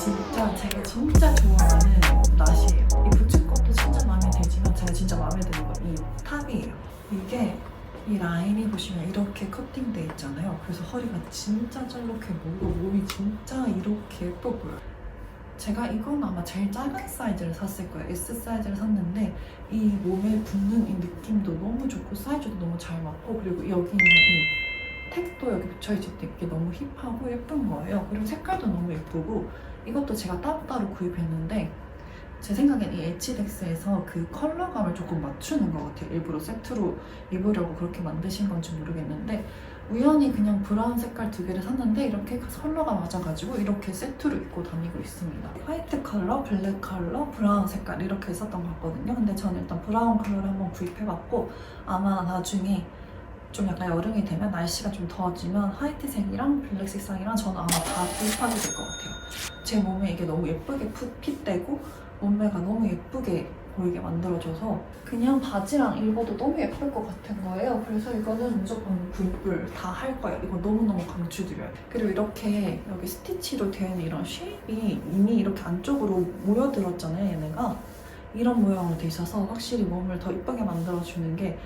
진짜 제가 진짜 좋아하는 낫이에요. 이 부츠 것도 진짜 마음에 들지만 제가 진짜 마음에 드는 건 이 탑이에요. 이게 이 라인이 보시면 이렇게 커팅돼 있잖아요. 그래서 허리가 진짜 짤록해 보이고 몸이 진짜 이렇게 예뻐 보여요. 제가 이건 아마 제일 작은 사이즈를 샀을 거예요. S 사이즈를 샀는데 이 몸에 붙는 이 느낌도 너무 좋고 사이즈도 너무 잘 맞고 그리고 여기 있는 이 택도 여기 붙여있을 때 이게 너무 힙하고 예쁜 거예요. 그리고 색깔도 너무 예쁘고 이것도 제가 따로따로 구입했는데 제 생각엔 이 HDX에서 그 컬러감을 조금 맞추는 것 같아요. 일부러 세트로 입으려고 그렇게 만드신 건지 모르겠는데 우연히 그냥 브라운 색깔 두 개를 샀는데 이렇게 컬러가 맞아가지고 이렇게 세트로 입고 다니고 있습니다. 화이트 컬러, 블랙 컬러, 브라운 색깔 이렇게 있었던 것 같거든요. 근데 저는 일단 브라운 컬러를 한번 구입해봤고 아마 나중에 좀 약간 여름이 되면 날씨가 좀 더워지면 화이트색이랑 블랙 색상이랑 저는 아마 다 구입하게 될 것 같아요. 제 몸에 이게 너무 예쁘게 풋- 핏되고 몸매가 너무 예쁘게 보이게 만들어줘서 그냥 바지랑 입어도 너무 예쁠 것 같은 거예요. 그래서 이거는 무조건 구입을 다할 거예요. 이거 너무너무 강추드려요. 그리고 이렇게 여기 스티치로 있는 이런 쉐입이 이미 이렇게 안쪽으로 모여들었잖아요, 얘네가. 이런 모양으로 돼 있어서 확실히 몸을 더 이쁘게 만들어주는 게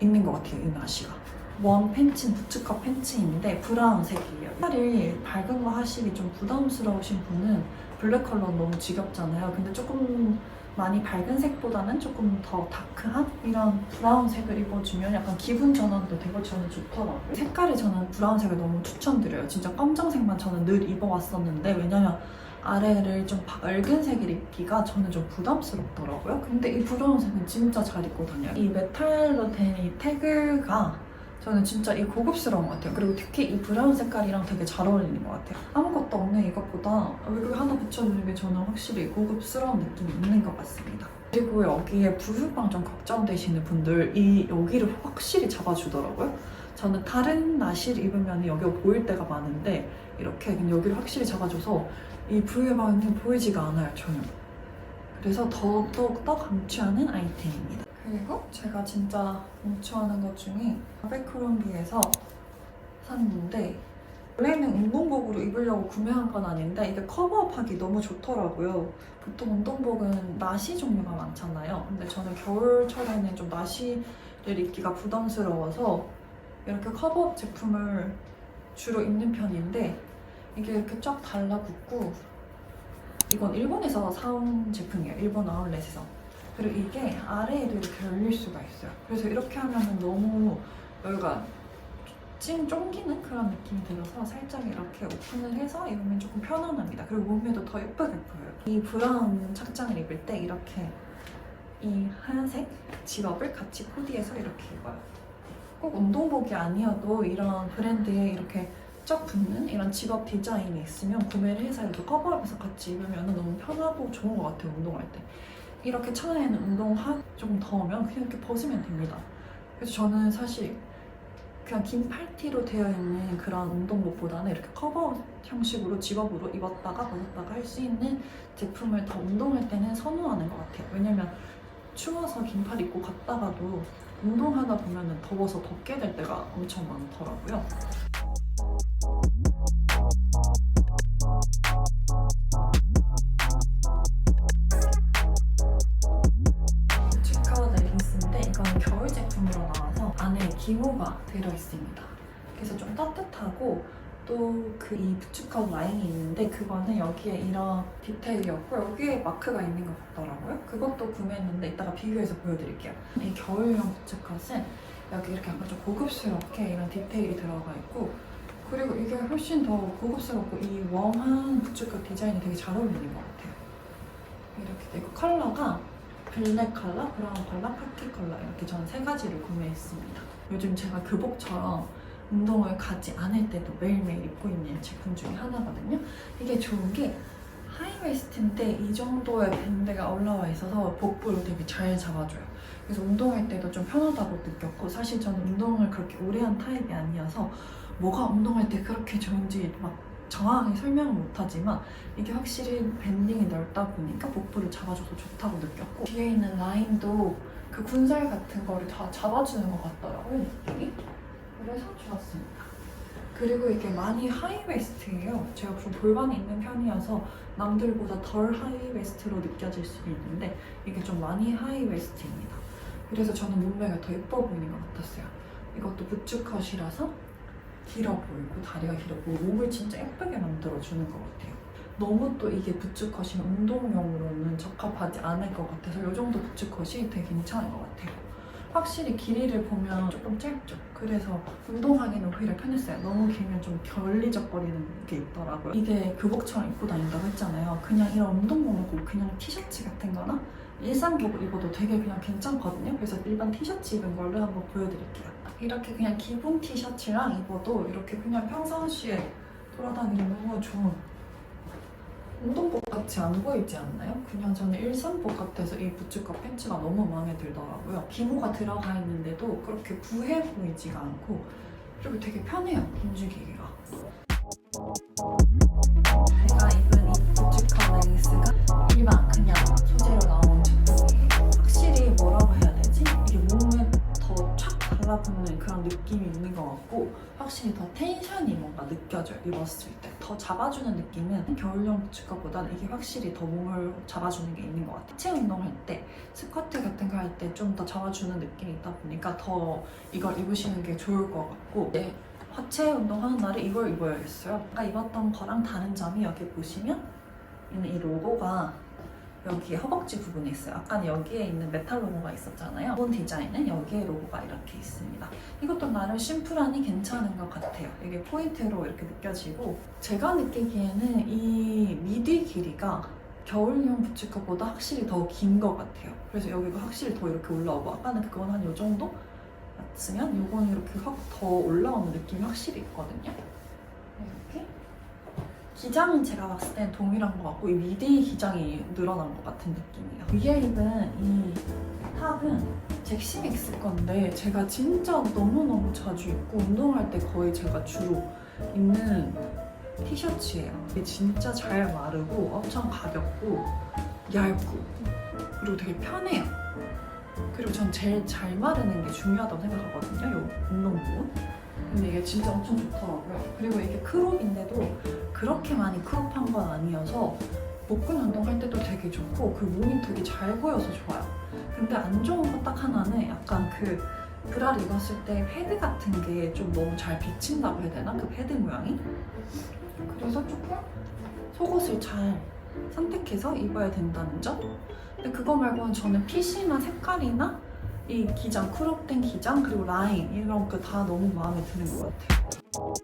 있는 것 같아요, 이 나시가. 원 팬츠는 부츠컷 팬츠인데 브라운색이에요. 색깔이 밝은 거 하시기 좀 부담스러우신 분은 블랙 컬러는 너무 지겹잖아요. 근데 조금 많이 밝은 색보다는 조금 더 다크한 이런 브라운색을 입어주면 약간 기분 전환도 되고 저는 좋더라고요. 색깔이 저는 브라운색을 너무 추천드려요. 진짜 검정색만 저는 늘 입어왔었는데 왜냐면 아래를 좀 밝은 색을 입기가 저는 좀 부담스럽더라고요. 근데 이 브라운색은 진짜 잘 입고 다녀요. 이 메탈로 된 이 태그가 저는 진짜 이 고급스러운 것 같아요. 그리고 특히 이 브라운 색깔이랑 되게 잘 어울리는 것 같아요. 아무것도 없는 이것보다 여기 하나 붙여주는 게 저는 확실히 고급스러운 느낌이 있는 것 같습니다. 그리고 여기에 부유방 좀 걱정되시는 분들 이 여기를 확실히 잡아주더라고요. 저는 다른 나시를 입으면 여기가 보일 때가 많은데 이렇게 여기를 확실히 잡아줘서 이 부유방이 보이지가 않아요 전혀. 그래서 더더욱 더 강추하는 아이템입니다. 그리고 제가 진짜 강추하는 것 중에 아베크롬비에서 샀는데 원래는 운동복으로 입으려고 구매한 건 아닌데 이게 커버업하기 너무 좋더라고요. 보통 운동복은 나시 종류가 많잖아요. 근데 저는 겨울철에는 좀 나시를 입기가 부담스러워서 이렇게 커버업 제품을 주로 입는 편인데 이게 이렇게 쫙 달라붙고 이건 일본에서 사온 제품이에요. 일본 아울렛에서. 그리고 이게 아래에도 이렇게 열릴 수가 있어요. 그래서 이렇게 하면은 너무 여기가 찐 쫑기는 그런 느낌이 들어서 살짝 이렇게 오픈을 해서 입으면 조금 편안합니다. 그리고 몸매도 더 예쁘게 보여요. 이 브라운 착장을 입을 때 이렇게 이 하얀색 직업을 같이 코디해서 이렇게 입어요. 꼭 운동복이 아니어도 이런 브랜드에 이렇게 쫙 붙는 이런 직업 디자인이 있으면 구매를 해서 이렇게 커버업해서 같이 입으면 너무 편하고 좋은 것 같아요 운동할 때. 이렇게 처음에는 운동하 조금 더우면 그냥 이렇게 벗으면 됩니다. 그래서 저는 사실 그냥 긴 팔티로 되어 있는 그런 운동복보다는 이렇게 커버 형식으로 직업으로 입었다가 벗었다가 할 수 있는 제품을 더 운동할 때는 선호하는 것 같아요. 왜냐면 추워서 긴 팔 입고 갔다가도 운동하다 보면 더워서 덥게 될 때가 엄청 많더라고요 안에 기모가 들어있습니다. 그래서 좀 따뜻하고 또 그 이 부츠컷 라인이 있는데 그거는 여기에 이런 디테일이었고 여기에 마크가 있는 것 같더라고요. 그것도 구매했는데 이따가 비교해서 보여드릴게요. 이 겨울용 부츠컷은 여기 이렇게 약간 좀 고급스럽게 이런 디테일이 들어가 있고 그리고 이게 훨씬 더 고급스럽고 이 웜한 부츠컷 디자인이 되게 잘 어울리는 것 같아요. 이렇게 되고 컬러가 블랙 컬러, 브라운 컬러, 카키 컬러 이렇게 저는 세 가지를 구매했습니다. 요즘 제가 교복처럼 운동을 가지 않을 때도 매일매일 입고 있는 제품 중에 하나거든요. 이게 좋은 게 하이웨스트인데 이 정도의 밴드가 올라와 있어서 복부를 되게 잘 잡아줘요. 그래서 운동할 때도 좀 편하다고 느꼈고 사실 저는 운동을 그렇게 오래 한 타입이 아니어서 뭐가 운동할 때 그렇게 좋은지 막 정확하게 설명은 못하지만 이게 확실히 밴딩이 넓다 보니까 복부를 잡아줘서 좋다고 느꼈고 뒤에 있는 라인도 그 군살 같은 거를 다 잡아주는 것 같더라고요 그래서 좋았습니다 그리고 이게 많이 하이웨스트예요. 제가 좀 골반이 있는 편이어서 남들보다 덜 하이웨스트로 느껴질 수 있는데 이게 좀 많이 하이웨스트입니다. 그래서 저는 몸매가 더 예뻐 보이는 것 같았어요. 이것도 부츠컷이라서 길어 보이고 다리가 길어 보이고 몸을 진짜 예쁘게 만들어주는 것 같아요. 너무 또 이게 부츠컷이 운동용으로는 적합하지 않을 것 같아서 이 정도 부츠컷이 되게 괜찮은 것 같아요. 확실히 길이를 보면 조금 짧죠. 그래서 운동하기는 오히려 편했어요. 너무 길면 좀 결리적거리는 게 있더라고요. 이게 교복처럼 입고 다닌다고 했잖아요. 그냥 이런 운동복 말고 그냥 티셔츠 같은 거나 일상복을 입어도 되게 그냥 괜찮거든요. 그래서 일반 티셔츠 입은 걸로 한번 보여드릴게요. 이렇게 그냥 기본 티셔츠랑 입어도 이렇게 그냥 평상시에 돌아다니면 너무 좋은 운동복 같이 안 보이지 않나요? 그냥 저는 일상복 같아서 이 부츠컷 팬츠가 너무 마음에 들더라고요. 기모가 들어가 있는데도 그렇게 부해 보이지가 않고 그리고 되게 편해요, 움직이기가. 제가 입은 이 부츠컷 레깅스가 일반 그냥 소재로 나온 달라붙는 그런 느낌이 있는 것 같고 확실히 더 텐션이 뭔가 느껴져요 입었을 때. 더 잡아주는 느낌은 겨울용 부츠컷보다는 이게 확실히 더 몸을 잡아주는 게 있는 것 같아요. 하체 운동할 때 스쿼트 같은 거 할 때 좀 더 잡아주는 느낌이 있다 보니까 더 이걸 입으시는 게 좋을 것 같고. 네, 하체 운동하는 날에 이걸 입어야겠어요. 아까 입었던 거랑 다른 점이 여기 보시면 이 로고가 여기 허벅지 부분에 있어요. 아까 여기에 있는 메탈 로고가 있었잖아요. 이번 디자인은 여기에 로고가 이렇게 있습니다. 이것도 나름 심플하니 괜찮은 것 같아요. 이게 포인트로 이렇게 느껴지고 제가 느끼기에는 이 미디 길이가 겨울용 부츠컷보다 확실히 더 긴 것 같아요. 그래서 여기가 확실히 더 이렇게 올라오고 아까는 그건 한 이 정도 맞으면 이거는 이렇게 확 더 올라오는 느낌이 확실히 있거든요. 기장은 제가 봤을 땐 동일한 것 같고 이 미디 기장이 늘어난 것 같은 느낌이에요. 위에 입은 이 탑은 잭시믹스 건데 제가 진짜 너무너무 자주 입고 운동할 때 거의 제가 주로 입는 티셔츠예요. 이게 진짜 잘 마르고 엄청 가볍고 얇고 그리고 되게 편해요. 그리고 전 제일 잘 마르는 게 중요하다고 생각하거든요. 이 운동복은. 근데 이게 진짜 엄청 좋더라고요. 그리고 이게 크롭인데도 그렇게 많이 크롭한 건 아니어서 복근 운동할 때도 되게 좋고 그 몸이 되게 잘 보여서 좋아요. 근데 안 좋은 거딱 하나는 약간 그 브라를 입었을 때 패드 같은 게 좀 너무 잘 비친다고 해야 되나? 그 패드 모양이? 그래서 조금 속옷을 잘 선택해서 입어야 된다는 점? 근데 그거 말고는 저는 핏이나 색깔이나 이 기장, 크롭된 기장, 그리고 라인 이런 거 다 너무 마음에 드는 것 같아요.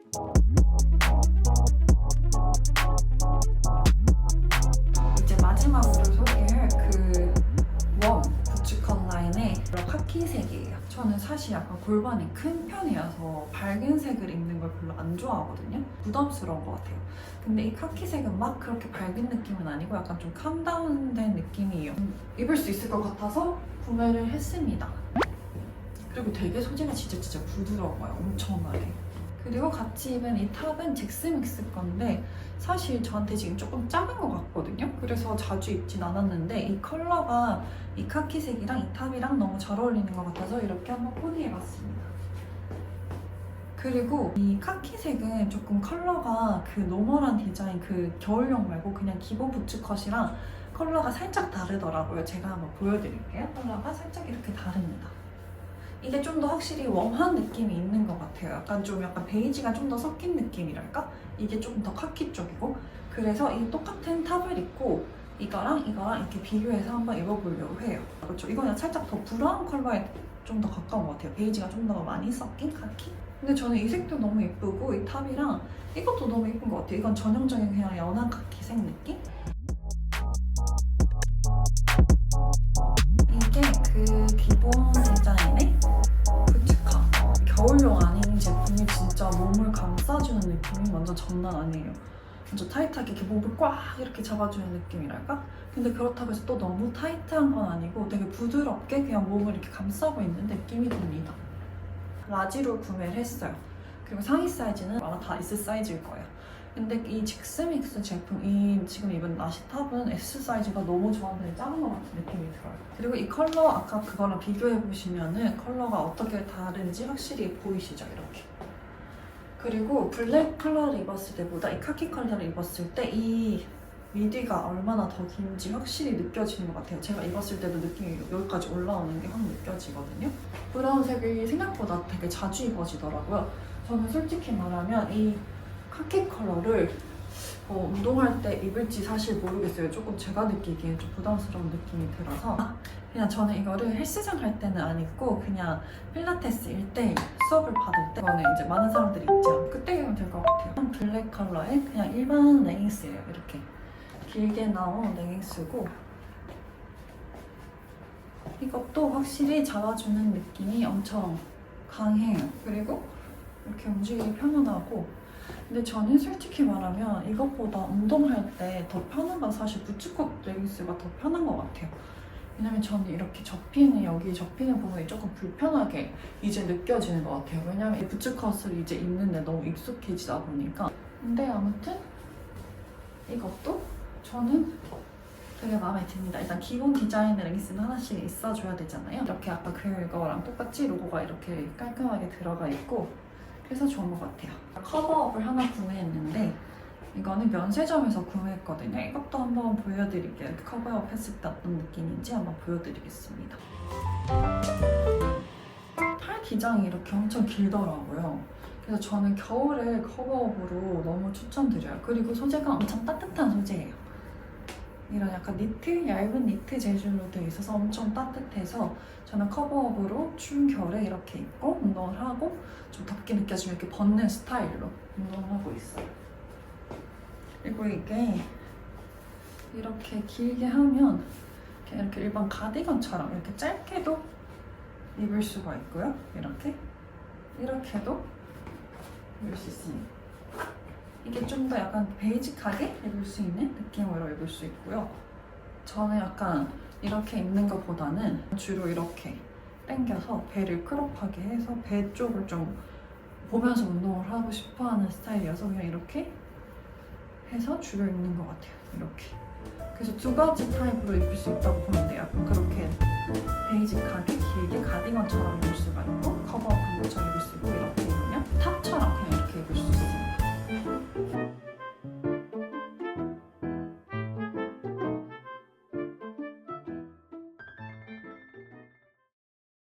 카키색이에요. 저는 사실 약간 골반이 큰 편이어서 밝은 색을 입는 걸 별로 안 좋아하거든요. 부담스러운 것 같아요. 근데 이 카키색은 막 그렇게 밝은 느낌은 아니고 약간 좀 캄다운된 느낌이에요. 음, 입을 수 있을 것 같아서 구매를 했습니다. 그리고 되게 소재가 진짜 진짜 부드러워요. 엄청나게. 그리고 같이 입은 이 탑은 잭스믹스 건데 사실 저한테 지금 조금 작은 것 같거든요. 그래서 자주 입진 않았는데 이 컬러가 이 카키색이랑 이 탑이랑 너무 잘 어울리는 것 같아서 이렇게 한번 코디해봤습니다. 그리고 이 카키색은 조금 컬러가 그 노멀한 디자인 그 겨울용 말고 그냥 기본 부츠컷이랑 컬러가 살짝 다르더라고요. 제가 한번 보여드릴게요. 컬러가 살짝 이렇게 다릅니다. 이게 좀 더 확실히 웜한 느낌이 있는 것 같아요. 약간 좀 약간 베이지가 좀 더 섞인 느낌이랄까? 이게 조금 더 카키 쪽이고 그래서 이 똑같은 탑을 입고 이거랑 이거랑 이렇게 비교해서 한번 입어보려고 해요. 그렇죠. 이거는 살짝 더 브라운 컬러에 좀 더 가까운 것 같아요. 베이지가 좀 더 많이 섞인 카키? 근데 저는 이 색도 너무 예쁘고 이 탑이랑 이것도 너무 예쁜 것 같아요. 이건 전형적인 그냥 연한 카키색 느낌? 감싸주는 느낌이 완전 장난 아니에요 완전 타이트하게 이렇게 몸을 꽉 이렇게 잡아주는 느낌이랄까? 근데 그렇다고 해서 또 너무 타이트한 건 아니고 되게 부드럽게 그냥 몸을 이렇게 감싸고 있는 느낌이 듭니다 라지로 구매를 했어요 그리고 상의 사이즈는 아마 다 S 사이즈일 거예요 근데 이 잭스믹스 제품, 이 지금 입은 나시탑은 S 사이즈가 너무 저한테 작은 것 같은 느낌이 들어요. 그리고 이 컬러 아까 그거랑 비교해 보시면은 컬러가 어떻게 다른지 확실히 보이시죠? 이렇게. 그리고 블랙 컬러를 입었을 때보다 이 카키 컬러를 입었을 때 이 미디가 얼마나 더 긴지 확실히 느껴지는 것 같아요. 제가 입었을 때도 느낌이 여기까지 올라오는 게 확 느껴지거든요. 브라운색이 생각보다 되게 자주 입어지더라고요. 저는 솔직히 말하면 이 카키 컬러를 어, 운동할 때 입을지 사실 모르겠어요. 조금 제가 느끼기엔 좀 부담스러운 느낌이 들어서 그냥 저는 이거를 헬스장 갈 때는 안 입고 그냥 필라테스 1대1 수업을 받을 때 이거는 이제 많은 사람들이 입지 않고 그때 입으면 될 것 같아요. 블랙 컬러의 그냥 일반 레깅스예요. 이렇게 길게 나온 레깅스고 이것도 확실히 잡아주는 느낌이 엄청 강해요. 그리고 이렇게 움직이기 편안하고 근데 저는 솔직히 말하면 이것보다 운동할 때 더 편한 건 사실 부츠컷 레깅스가 더 편한 것 같아요. 왜냐면 저는 이렇게 접히는 여기 접히는 부분이 조금 불편하게 이제 느껴지는 것 같아요. 왜냐면 이 부츠컷을 이제 입는데 너무 익숙해지다 보니까. 근데 아무튼 이것도 저는 되게 마음에 듭니다. 일단 기본 디자인의 레깅스는 하나씩 있어줘야 되잖아요. 이렇게 아까 그거랑 똑같이 로고가 이렇게 깔끔하게 들어가 있고 그래서 좋은 것 같아요. 커버업을 하나 구매했는데 이거는 면세점에서 구매했거든요. 이것도 한번 보여드릴게요. 이렇게 커버업 했을 때 어떤 느낌인지 한번 보여드리겠습니다. 팔 기장이 이렇게 엄청 길더라고요. 그래서 저는 겨울에 커버업으로 너무 추천드려요. 그리고 소재가 엄청 따뜻한 소재예요. 이런 약간 니트, 얇은 니트 재질로 되어 있어서 엄청 따뜻해서 저는 커버업으로 추운 겨울에 이렇게 입고 운동을 하고 좀 덥게 느껴지면 이렇게 벗는 스타일로 운동을 하고 있어요. 그리고 이게 이렇게 길게 하면 이렇게, 일반 가디건처럼 이렇게 짧게도 입을 수가 있고요. 이렇게 이렇게도 입을 수 있습니다. 이게 좀 더 약간 베이직하게 입을 수 있는 느낌으로 입을 수 있고요. 저는 약간 이렇게 입는 것보다는 주로 이렇게 당겨서 배를 크롭하게 해서 배 쪽을 좀 보면서 운동을 하고 싶어 하는 스타일이어서 그냥 이렇게 해서 주로 입는 것 같아요. 이렇게. 그래서 두 가지 타입으로 입을 수 있다고 보면 돼요. 그렇게 베이직하게 길게 가디건처럼 입을 수가 있고 커버한 것처럼 입을 수 있고 이렇게 입으면 탑처럼 그냥 이렇게 Thank you.